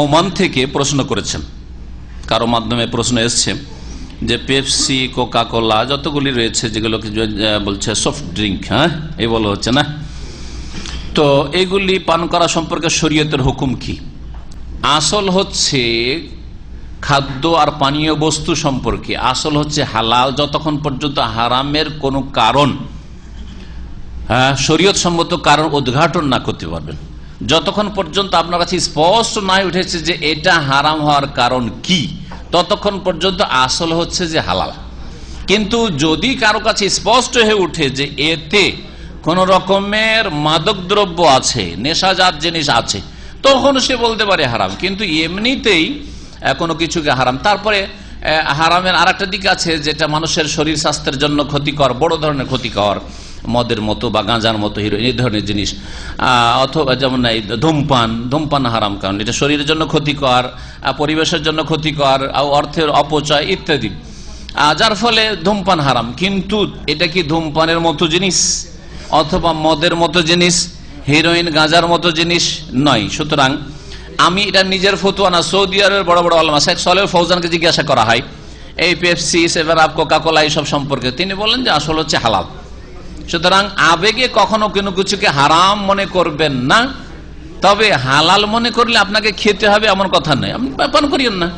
Oman থেকে প্রশ্ন করেছেন। কারও মাধ্যমে প্রশ্ন এসছে যে পেপসি কোকা কোলা যতগুলি রয়েছে যেগুলোকে বলছে সফট ড্রিঙ্ক হ্যাঁ? এই বলা হচ্ছে না? তো এগুলি পান করা সম্পর্কে শরীয়তের হুকুম কি? আসল হচ্ছে খাদ্য আর পানীয় বস্তু সম্পর্কে। আসল হচ্ছে হালাল যতক্ষণ পর্যন্ত হারামের কোনো কারণ হ্যাঁ শরীয়ত সম্মত কারণ উদ্ঘাটন না করতে পারবেন। যতক্ষণ পর্যন্ত আপনার কাছে স্পষ্ট নাই উঠেছে যে এটা হারাম হওয়ার কারণ কি, ততক্ষণ পর্যন্ত আসল হচ্ছে যে হালাল। কিন্তু যদি কারও কাছে স্পষ্ট হয়ে উঠে যে এতে কোন রকমের মাদক দ্রব্য আছে, নেশাজাত জিনিস আছে, তখন সে বলতে পারে হারাম। কিন্তু এমনিতেই কোনো কিছুকে হারাম। তারপরে হারামের আর দিক আছে যেটা মানুষের শরীর স্বাস্থ্যের জন্য ক্ষতিকর, বড় ধরনের ক্ষতিকর। মদের মতো বা গাঁজার মতো হিরো, এই ধরনের জিনিস। অথবা যেমন এই ধূমপান ধূমপান হারাম কারণ, এটা শরীরের জন্য ক্ষতিকর পরিবেশের জন্য ক্ষতিকর অর্থের অপচয় ইত্যাদি। যার ফলে ধূমপান হারাম। কিন্তু এটা কি ধূমপানের মতো জিনিস? অথবা মদের মতো জিনিস? হিরোইন গাঁজার মতো জিনিস? নয়। সুতরাং আমি এটা নিজের ফতুয়া না, সৌদি আরবের বড় বড় আলমা, শেখ সলের ফৌজানকে জিজ্ঞাসা করা হয়, এই Pepsi, seven up Coca Cola এইসব সম্পর্কে। তিনি বলেন যে আসল হচ্ছে হালাল। সুতরাং আবেগে কখনো কোনো কিছুকে হারাম মনে করবেন না। তবে হালাল মনে করলে আপনাকে খেতে হবে এমন কথা নেই আপনি পান করিয়েন না।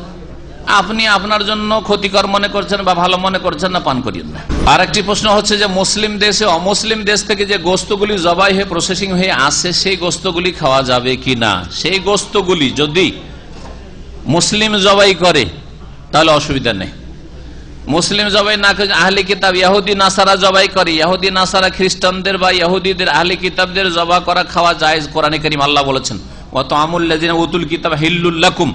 আপনি আপনার জন্য ক্ষতিকর মনে করছেন বা ভালো মনে করছেন না, পান করিয়েন না। আর একটি প্রশ্ন হচ্ছে যে, মুসলিম দেশে অমুসলিম দেশ থেকে যে গোস্তগুলি জবাই হয়ে প্রসেসিং হয়ে আসে, সেই গোস্তগুলি খাওয়া যাবে কি না সেই গোস্তগুলি যদি মুসলিম জবাই করে, তাহলে অসুবিধা নেই। মুসলিম জবাই না আহলি কিতাব, ইয়াহুদি, নাসারা জবাই করে। ইয়াহুদি, নাসারা খ্রিস্টানদের বা ইয়াহুদিদের আহলি কিতাবদের জবা করা খাওয়া যায় কোরআনে করিম আল্লাহ বলেছেন। অত আমুল্লাদিন উতুল কিতাব হিল্লুল্লাকুম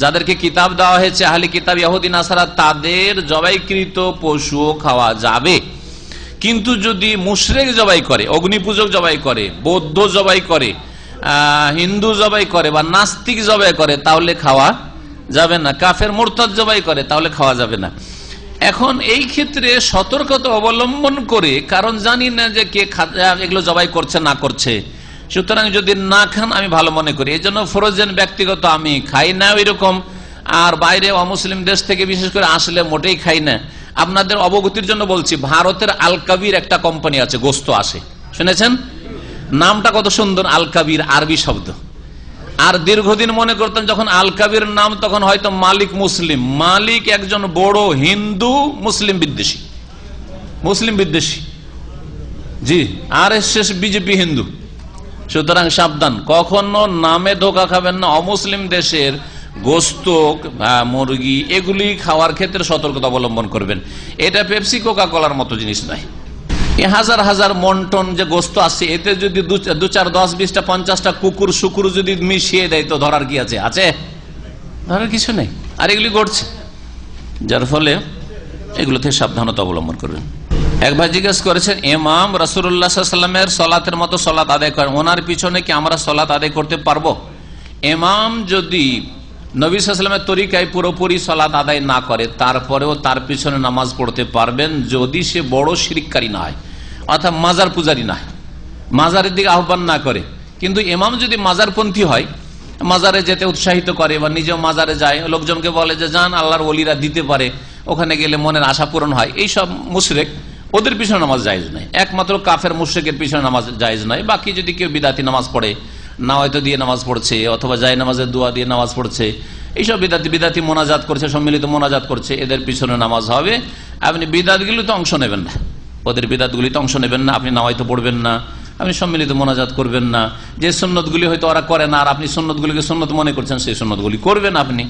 যাদেরকে কিতাব দেওয়া হয়েছে আহলি কিতাব, ইয়াহুদি, নাসারা, তাদের জবাইকৃত পশুও খাওয়া যাবে। কিন্তু যদি মুশরেক জবাই করে, অগ্নিপূজক জবাই করে, বৌদ্ধ জবাই করে হিন্দু জবাই করে বা নাস্তিক জবাই করে, তাহলে খাওয়া যাবে না। কাফের মোরতাদ জবাই করে, তাহলে খাওয়া যাবে না। এখন এই ক্ষেত্রে সতর্কতা অবলম্বন করে, কারণ জানি না যে কে এগুলো জবাই করছে, না করছে। সুতরাং যদি না খান, আমি ভালো মনে করি। এই জন্য ফরোজেন ব্যক্তিগত আমি খাই না ওই রকম আর বাইরে অমুসলিম দেশ থেকে বিশেষ করে আসলে মোটেই খাই না। আপনাদের অবগতির জন্য বলছি, ভারতের আলকাবির একটা কোম্পানি আছে, গোস্ত আসে। শুনেছেন? নামটা কত সুন্দর, আলকাবির আরবি শব্দ। আর দীর্ঘদিন মনে করতেন যখন আল কাবির নাম তখন হয়তো মালিক মুসলিম। মালিক একজন বড় হিন্দু মুসলিম বিদ্বেষী। মুসলিম বিদ্বেষী। জি আর শেষ বিজেপি হিন্দু। সুতরাং সাবধান কখনো নামে ধোকা খাবেন না। অমুসলিম দেশের গোস্ত আহ, মুরগি এগুলি খাওয়ার ক্ষেত্রে সতর্কতা অবলম্বন করবেন। এটা পেপসি কোকা কলার মতো জিনিস নয়। হাজার হাজার মন্টন যে গোস্ত আছে, এতে যদি দু চার, দশ, বিশটা, পঞ্চাশটা কুকুর, শুকুর যদি মিশিয়ে দেয় তো ধরার কি আছে? আছে? ধরার কিছু নেই। আর এগুলি ঘটছে যার ফলে এগুলো থেকে সাবধানতা অবলম্বন করবেন। এক ভাই জিজ্ঞেস করেছেন এমাম রাসুল্লাহ সাল্লামের সলাতের মতো সলাত আদায় করেন, ওনার পিছনে কি আমরা সলাত আদায় করতে পারব? এমাম যদি নবী সাল্লামের তরিকায় পুরোপুরি সলাত আদায় না করে, তারপরেও তার পিছনে নামাজ পড়তে পারবেন, যদি সে বড় শিরিককারী না হয়। অর্থাৎ মাজার পূজারি না। মাজারের দিকে আহ্বান না করে। কিন্তু ইমাম যদি মাজারপন্থী হয়, মাজারে যেতে উৎসাহিত করে বা নিজেও মাজারে যায়, লোকজনকে বলে যে, যান, আল্লাহর ওলিরা দিতে পারে। ওখানে গেলে মনের আশা পূরণ হয়। এইসব মুশরেক, ওদের পিছনে নামাজ জায়েজ নাই। একমাত্র কাফের মুশরেকের পিছনে নামাজ জায়েজ নাই। বাকি যদি কেউ বিদাতি নামাজ পড়ে, না হয়তো দিয়ে নামাজ পড়ছে, অথবা যায় নামাজের দোয়া দিয়ে নামাজ পড়ছে, এইসব বিদাতি বিদাতি মোনাজাত করছে, সম্মিলিত মোনাজাত করছে, এদের পিছনে নামাজ হবে। আপনি বিদাতগুলিতে অংশ নেবেন না। ওদের বিদাতগুলিতে অংশ নেবেন না, আপনি নামাইতে পড়বেন না, আপনি সম্মিলিত মোনাজাত করবেন না। যে সন্ন্যতগুলি হয়তো ওরা করে না, আর আপনি সন্ন্যতগুলিকে সন্ন্যত মনে করছেন, সেই সন্ন্যতগুলি করবেন আপনি।